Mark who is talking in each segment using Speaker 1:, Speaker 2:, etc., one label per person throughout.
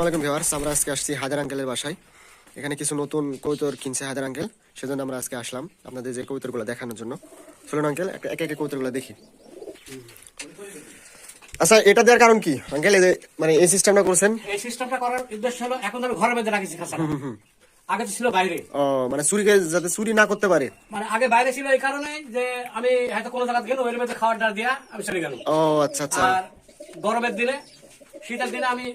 Speaker 1: আসসালামাইকুম ভিউয়ার্স আমরা আজকে আসছি হায়দার আঙ্কেলের বাসায়। এখানে কিছু নতুন কবুতর কিনছে হায়দার আঙ্কেল সেজন্য আমরা আজকে আসলাম আপনাদের যে কবুতরগুলো দেখানোর জন্য। চলুন আঙ্কেল এক এক কবুতরগুলো দেখি। আচ্ছা এটা দেওয়ার কারণ কি? আঙ্কেল এই যে মানে এই সিস্টেমটা করছেন?
Speaker 2: এই সিস্টেমটা করার উদ্দেশ্য হলো এখন আমি ঘরের মধ্যে রাখিছি আগে তো ছিল বাইরে।
Speaker 1: ও মানে চুরিকে যাতে চুরি না করতে পারে।
Speaker 2: মানে আগে বাইরে ছিল এই কারণে যে আমি হয়তো কোনো গেলাম ওই মধ্যে ডাল দিয়া আমি চলে গেলাম।
Speaker 1: ও আচ্ছা আচ্ছা।
Speaker 2: আর গরমের দিনে শীতের দিনে আমি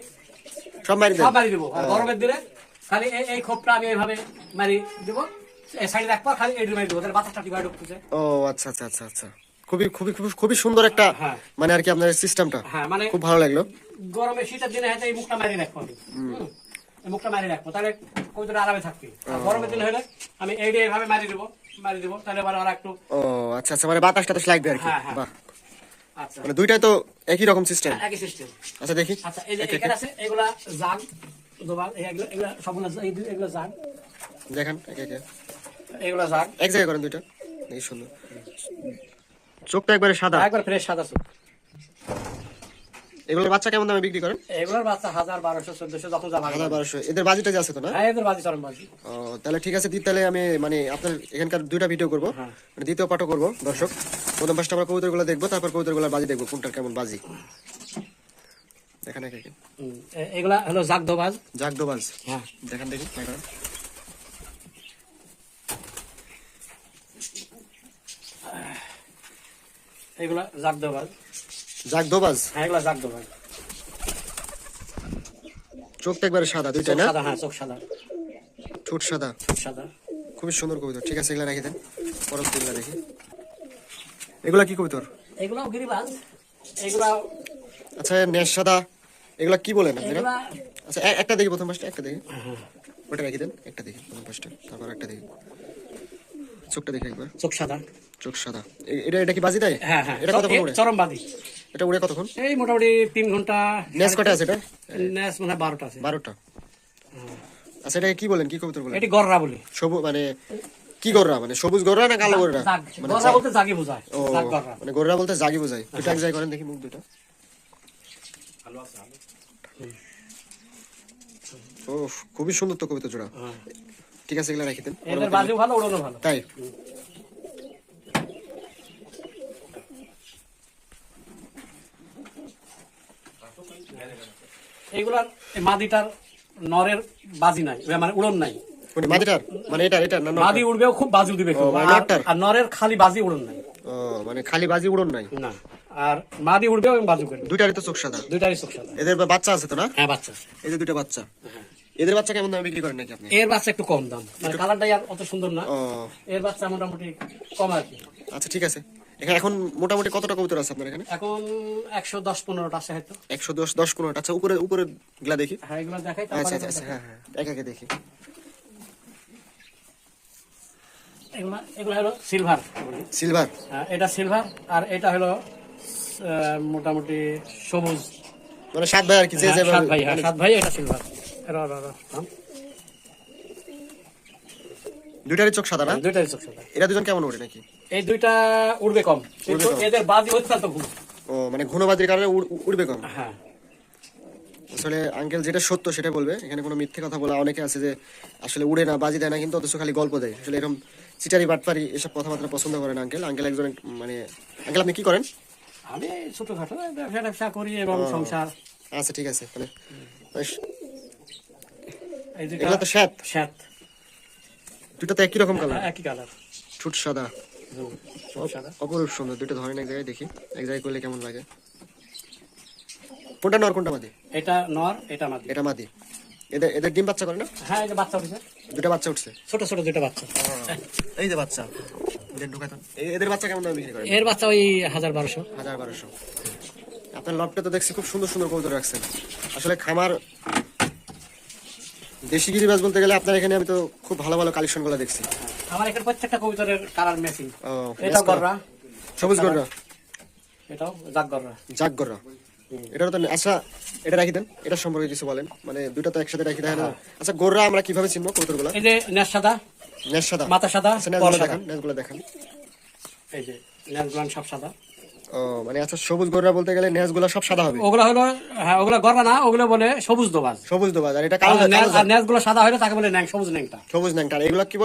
Speaker 1: সব মারি
Speaker 2: সব মারি দেবো। আর গরমের দিনে খালি এই খোপটা আমি এইভাবে মারি দেবো। সাইডে রাখব খালি মারি দেবো। তাহলে বাতাসটা কীভাবে ঢুকতেছে?
Speaker 1: ও আচ্ছা আচ্ছা আচ্ছা আচ্ছা। খুবই খুবই খুবই খুবই সুন্দর একটা
Speaker 2: হ্যাঁ।
Speaker 1: মানে আর কি আপনার সিস্টেমটা
Speaker 2: হ্যাঁ মানে
Speaker 1: খুব ভালো লাগল।
Speaker 2: গরমে শীতের দিনে হয়তো এই মুখটা মারি রাখব আমি। মুখটা মারি রাখব। তাহলে কবিতাটা আরামে থাকবে। গরমের দিন হলে আমি এইটা এইভাবে মারি দেবো মারি দেবো তাহলে আবার একটু
Speaker 1: ও আচ্ছা আচ্ছা মানে বাতাস টাতাস লাগবে আর কি।
Speaker 2: হ্যাঁ।
Speaker 1: বাহ। মানে দুইটাই তো একই রকম সিস্টেম
Speaker 2: একই সিস্টেম
Speaker 1: আচ্ছা দেখি।
Speaker 2: আচ্ছা এই যে এখানে আছে এগুলা জাগ এগুলা এগুলো সবগুলো এই এগুলো জাগ।
Speaker 1: দেখেন একে একে
Speaker 2: এগুলা জাগ।
Speaker 1: এক জায়গায় করেন দুইটা। এই সুন্দর চোখটা একবারে সাদা।
Speaker 2: একবার ফ্রেশ সাদা সুপ
Speaker 1: এগুলোর বাচ্চা কেমন দামে বিক্রি করেন?
Speaker 2: এগুলোর বাচ্চা হাজার বারোশো চোদ্দশো যত লাগে।
Speaker 1: হাজার বারোশো। এদের বাজেটটা যে আছে তো না?
Speaker 2: হ্যাঁ এদের বাজি চরম বাজি।
Speaker 1: ও, তাহলে ঠিক আছে দি তাহলে আমি মানে আপনার এখানকার দুইটা ভিডিও করব।
Speaker 2: হ্যাঁ।
Speaker 1: মানে দ্বিতীয় পাঠও করব দর্শক। প্রথম পাশটা আমরা কবুতরগুলো দেখব তারপর কবুতরগুলোর বাজি দেখব কোনটার কেমন বাজি। দেখেন
Speaker 2: এগুলা হলো জাগ দোবাজ।
Speaker 1: জাগ দোবাজ।
Speaker 2: হ্যাঁ।
Speaker 1: দেখেন দেখি করেন।
Speaker 2: এগুলা জাগ দোবাজ
Speaker 1: জাগ দোবাজ?
Speaker 2: হ্যাঁ এগুলা জাগ
Speaker 1: চোখটা একবারে সাদা দুইটা না?
Speaker 2: সাদা হ্যাঁ চোখ সাদা।
Speaker 1: ঠোঁট সাদা।
Speaker 2: সাদা।
Speaker 1: খুবই সুন্দর কবুতর ঠিক আছে এগুলা রাখি দেন। পরবর্তী এগুলা দেখি। এগুলা কি কবুতর?
Speaker 2: এগুলাও গিরিবাজ এগুলা
Speaker 1: আচ্ছা নেশ সাদা এগুলা কি বলেন আপনারা? আচ্ছা একটা দেখি প্রথম পাঁচটা একটা দেখি। ওটা রেখে দেন একটা দেখি প্রথম পাঁচটা তারপর একটা দেখি। চোখটা দেখি একবার।
Speaker 2: চোখ সাদা।
Speaker 1: চোখ সাদা। এটা এটা কি বাজি দেয়?
Speaker 2: হ্যাঁ হ্যাঁ।
Speaker 1: এটা উড়ে
Speaker 2: চরম বাজি।
Speaker 1: এটা উড়ে কতক্ষণ?
Speaker 2: এই মোটামুটি তিন
Speaker 1: ঘণ্টা কটা আছে এটা?
Speaker 2: ন্যাস মানে বারোটা আছে।
Speaker 1: বারোটা? আচ্ছা এটা কি বলেন? কি কবুতর বলেন?
Speaker 2: এটি গররা বলি।
Speaker 1: সবুজ মানে কি গররা? মানে সবুজ গররা না কালো গররা? মানে
Speaker 2: গররা বলতে জাগি বোঝায়। জাগ গররা।
Speaker 1: মানে গররা বলতে জাগি বোঝায়। দুটো এক করেন দেখি মুখ দুটো। ও খুবই সুন্দর তো কবিতা জোড়া।
Speaker 2: হ্যাঁ।
Speaker 1: ঠিক আছে এগুলা রেখে দেন।
Speaker 2: ভালো ভালো।
Speaker 1: তাই?
Speaker 2: এইগুলার মাদিটার নরের বাজি নাই মানে উড়ন নাই।
Speaker 1: মাদিটার? মানে এটা এটা না
Speaker 2: মাদি উড়বেও খুব বাজি দিবে
Speaker 1: মানে
Speaker 2: আর- নরের খালি বাজি উড়ন নাই।
Speaker 1: ও মানে খালি বাজি উড়ন নাই?
Speaker 2: না। আর মাদি উড়বেও এবং বাজু করবে
Speaker 1: দুইটারই তো চোখ সাদা।
Speaker 2: দুইটারই চোখ সাদা।
Speaker 1: এদের বাচ্চা আছে তো না?
Speaker 2: হ্যাঁ বাচ্চা
Speaker 1: এই যে দুইটা বাচ্চা। এদের বাচ্চা কেমন দামে বিক্রি করেন নাকি আপনি?
Speaker 2: এর বাচ্চা একটু কম দাম। মানে কালারটাই আর অত সুন্দর না। এর বাচ্চা মোটামুটি কম আর কি।
Speaker 1: আচ্ছা ঠিক আছে। এখানে এখন মোটামুটি কতটা কবুতর আছে আপনার এখানে?
Speaker 2: এখন একশো দশ পনেরোটা আছে হয়তো।
Speaker 1: একশো দশ দশ পনেরোটা আচ্ছা উপরে উপরে গুলা দেখি।
Speaker 2: হ্যাঁ এগুলো দেখাই
Speaker 1: আচ্ছা আচ্ছা আচ্ছা হ্যাঁ হ্যাঁ এক একে দেখি।
Speaker 2: এগুলো এগুলো হলো সিলভার।
Speaker 1: সিলভার?
Speaker 2: হ্যাঁ, এটা সিলভার আর এটা হলো মোটামুটি সবুজ।
Speaker 1: মানে সাত ভাই আর কি যে
Speaker 2: হ্যাঁ,
Speaker 1: যে
Speaker 2: সাত ভাই হ্যাঁ সাত ভাই এটা সিলভার। এরা হ্যাঁ,
Speaker 1: দুইটারই চোখ সাদা না?
Speaker 2: দুইটাই চোখ সাদা।
Speaker 1: এরা দুজন কেমন ওঠে নাকি?
Speaker 2: এই দুইটা উড়বে কম। কিন্তু এদের বাজি অত্যন্ত ঘুম
Speaker 1: ও মানে ঘনবাজির কারণে উড়বে কম।
Speaker 2: হ্যাঁ।
Speaker 1: আসলে আঙ্কেল যেটা সত্য সেটা বলবে। এখানে কোনো মিথ্যে কথা বলা অনেকে আছে যে আসলে উড়ে না বাজি দেয় না কিন্তু অথচ খালি গল্প দেয়। আসলে এরকম চিটারি বাটপারি এসব কথাবার্তা পছন্দ করেন আঙ্কেল। আঙ্কেল একজন মানে আঙ্কেল আপনি কি করেন?
Speaker 2: আমি ছোটখাটো ব্যবসা করি এবং সংসার।
Speaker 1: আচ্ছা ঠিক আছে মানে এগুলো তো শ্যাত
Speaker 2: শ্যাত
Speaker 1: দুটো তো একই রকম কালার
Speaker 2: একই কালার
Speaker 1: সাদা
Speaker 2: সাদা।
Speaker 1: অপরূপ সুন্দর দুটো ধরেন এক জায়গায় দেখি এক জায়গায় করলে কেমন লাগে? কোনটা নর কোনটা মাদি?
Speaker 2: এটা নর এটা মাদি।
Speaker 1: এটা মাদি। এদের এদের ডিম বাচ্চা করে না?
Speaker 2: হ্যাঁ বাচ্চা উঠেছে।
Speaker 1: দুটো বাচ্চা উঠছে?
Speaker 2: ছোট ছোট দুটো বাচ্চা।
Speaker 1: এই যে বাচ্চা। এদের ঢুকাতন এ- এদের বাচ্চা কেমন দামে বিক্রি করেন
Speaker 2: এর বাচ্চা ওই হাজার বারোশো।
Speaker 1: হাজার বারোশো। আপনার লবটা তো দেখছি খুব সুন্দর সুন্দর কবুতর রাখছেন। আসলে খামার দেশি গিরিবাজ বলতে গেলে আপনার এখানে আমি তো খুব ভালো ভালো কালেকশনগুলো দেখছি।
Speaker 2: আমার এখানে প্রত্যেকটা কবিতার কালার ম্যাচিং এটা গররা
Speaker 1: সবুজ গররা
Speaker 2: এটাও জাগ গররা
Speaker 1: জাগ গররা এটা তো আচ্ছা এটা রাখি দেন। এটা সম্পর্কে কিছু বলেন। মানে দুটো তো একসাথে রাখি দেয় না। আচ্ছা গোররা আমরা কীভাবে চিনবো
Speaker 2: এই যে সাদা
Speaker 1: সাদা।
Speaker 2: মাথা সাদা
Speaker 1: আচ্ছা
Speaker 2: সাদা।
Speaker 1: দেখান নেজগুলো দেখান।
Speaker 2: এই যে নেশ গুলান সব সাদা।
Speaker 1: ও মানে আচ্ছা সবুজ গরুরা বলতে গেলে সব সাদা হবে।
Speaker 2: ওগুলো হলো হ্যাঁ ওগুলো না ওগুলো বলে সবুজ দোবাজ।
Speaker 1: সবুজ দোবাজ আর এটা কালো
Speaker 2: আর আর সাদা হলে তাকে বলে ন্যাং সবুজ ন্যাংটা।
Speaker 1: সবুজ ন্যাংটা। এগুলো কি